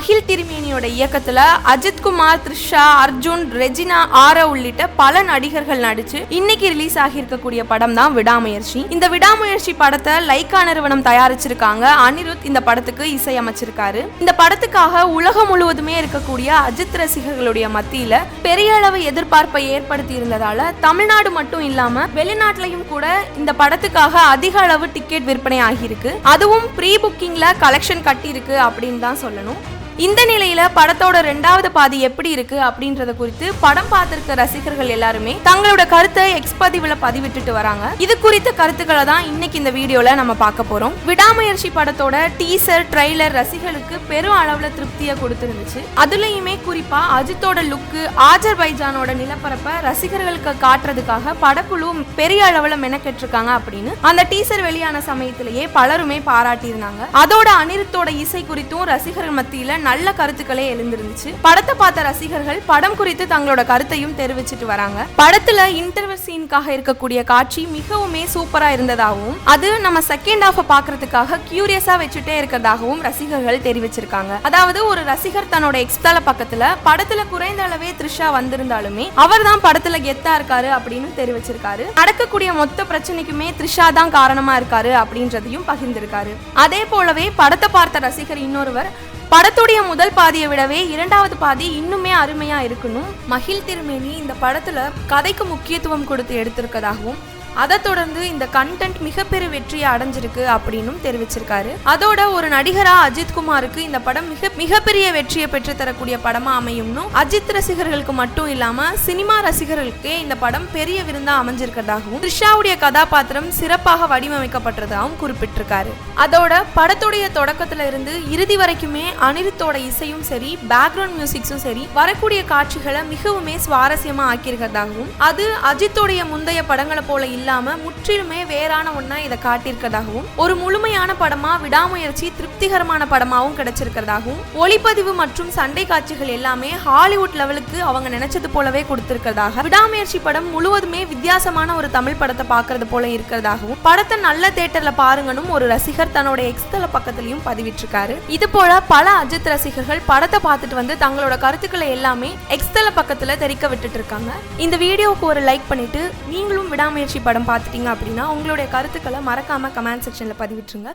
மகிழ் திருமேனியோட இயக்கத்துல அஜித்குமார் த்ரிஷா அர்ஜுன் ரெஜினா ஆரா உள்ளிட்ட பல நடிகர்கள் நடிச்சு இன்னைக்கு ரிலீஸ் ஆகியிருக்கக்கூடிய படம் தான் விடாமுயற்சி. இந்த விடாமுயற்சி படத்தை லைக்கா நிறுவனம் தயாரிச்சிருக்காங்க. அனிருத் இந்த படத்துக்கு இசையமைச்சிருக்காரு. இந்த படத்துக்காக உலகம் முழுவதுமே இருக்கக்கூடிய அஜித் ரசிகர்களுடைய மத்தியில பெரிய அளவு எதிர்பார்ப்பை ஏற்படுத்தி இருந்ததால தமிழ்நாடு மட்டும் இல்லாம வெளிநாட்டிலையும் கூட இந்த படத்துக்காக அதிக அளவு டிக்கெட் விற்பனை ஆகியிருக்கு. அதுவும் ப்ரீ புக்கிங்ல கலெக்ஷன் கட்டியிருக்கு அப்படின்னு தான் சொல்லணும். இந்த நிலையில படத்தோட ரெண்டாவது பாதி எப்படி இருக்கு அப்படின்றத குறித்து படம் பார்த்திருக்க ரசிகர்கள் எல்லாருமே தங்களோட கருத்தை எக்ஸ் பதிவுல பதிவிட்டுட்டு வராங்க. இது குறித்த கருத்துக்களை தான் இன்னைக்கு இந்த வீடியோல நம்ம பார்க்க போறோம். விடாமுயற்சி படத்தோட டீசர் ட்ரெய்லர் ரசிகர்களுக்கு பெரும் அளவுல திருப்தியை கொடுத்துருந்துச்சு. அதுலயுமே குறிப்பா அஜித்தோட லுக்கு ஆஜர் பைஜானோட நிலப்பரப்பை ரசிகர்களுக்கு காட்டுறதுக்காக படக்குழு பெரிய அளவுல மெனக்கெட்டிருக்காங்க அப்படின்னு அந்த டீசர் வெளியான சமயத்திலேயே பலருமே பாராட்டியிருந்தாங்க. அதோட அனிருத்தோட இசை குறித்தும் ரசிகர்கள் மத்தியில நல்ல கருத்துக்களே எழுந்திருந்துச்சு. படத்தை பார்த்த ரசிகர்கள் படம் குறித்து தங்களோட கருத்தையும் தெரிவிச்சிட்டு வராங்க. படத்துல இன்டர்வல் சீனுக்காக இருக்கக்கூடிய காட்சி மிகவுமே சூப்பரா இருந்ததாகவும் அது நம்ம செகண்ட் ஹாஃப் பாக்குறதுக்காக கியூரியஸா வச்சுட்டே இருக்கிறதாகவும் ரசிகர்கள் தெரிவிச்சிருக்காங்க. அதாவது ஒரு ரசிகர் தன்னோட எக்ஸ்தல பக்கத்துல படத்துல குறைந்த அளவே த்ரிஷா வந்திருந்தாலுமே அவர் தான் படத்துல கெத்தா இருக்காரு அப்படின்னு தெரிவிச்சிருக்காரு. நடக்கக்கூடிய மொத்த பிரச்சனைக்குமே த்ரிஷா தான் காரணமா இருக்காரு அப்படின்றதையும் பகிர்ந்திருக்காரு. அதே போலவே படத்தை பார்த்த ரசிகர் இன்னொருவர் படத்துடைய முதல் பாதியை விடவே இரண்டாவது பாதி இன்னுமே அருமையா இருக்கணும். மகிழ் திருமேனி இந்த படத்துல கதைக்கு முக்கியத்துவம் கொடுத்து எடுத்திருக்கதாகவும் அதை தொடர்ந்து இந்த கண்டென்ட் மிகப்பெரிய வெற்றியை அடைஞ்சிருக்கு அப்படின்னும் தெரிவிச்சிருக்காரு. அதோட ஒரு நடிகரா அஜித் குமாருக்கு இந்த படம் மிக மிகப்பெரிய வெற்றியை பெற்று தரக்கூடிய படமா அமையும்னு அஜித் ரசிகர்களுக்கு மட்டும் இல்லாம சினிமா ரசிகர்களுக்கே இந்த படம் பெரிய விருந்தா அமைஞ்சிருக்கிறதாகவும் த்ரிஷாவுடைய கதாபாத்திரம் சிறப்பாக வடிவமைக்கப்பட்டதாகவும் குறிப்பிட்டிருக்காரு. அதோட படத்துடைய தொடக்கத்துல இருந்து இறுதி வரைக்குமே அனிருத்தோட இசையும் சரி பேக்ரவுண்ட் மியூசிக்ஸும் சரி வரக்கூடிய காட்சிகளை மிகவுமே சுவாரஸ்யமா ஆக்கியிருக்கிறதாகவும் அது அஜித்தோடைய முந்தைய படங்களை போல இல்லாம முற்றிலுமே வேறான ஒன்னா இதை காட்டியிருக்கிறதாகவும் ஒரு முழுமையான படமா விடாமுயற்சி திருப்திகரமான படமாவும் கிடைச்சிருக்கிறதாகவும் ஒளிப்பதிவு மற்றும் சண்டை காட்சிகள் எல்லாமே ஹாலிவுட் லெவலுக்கு அவங்க நினைச்சது போலவே கொடுத்திருக்கிறதாக விடாமுயற்சி படம் முழுவதுமே வித்தியாசமான ஒரு தமிழ் படத்தை பார்க்கறது போல இருக்கிறதாகவும் படத்தை நல்ல தேட்டர்ல பாருங்கன்னு ஒரு ரசிகர் தன்னோட எக்ஸ்தல பக்கத்துலயும் பதிவிட்டிருக்காரு. இது போல பல அஜித் ரசிகர்கள் படத்தை பார்த்துட்டு வந்து தங்களோட கருத்துக்களை எல்லாமே எக்ஸ்தல பக்கத்துல தெரிக்க விட்டுட்டு இருக்காங்க. இந்த வீடியோவுக்கு ஒரு லைக் பண்ணிட்டு நீங்களும் விடாமுயற்சி படம் பார்த்துட்டீங்க அப்படின்னா உங்களுடைய கருத்துக்களை மறக்காம கமெண்ட் செக்ஷன்ல பதிவிட்டுருங்க.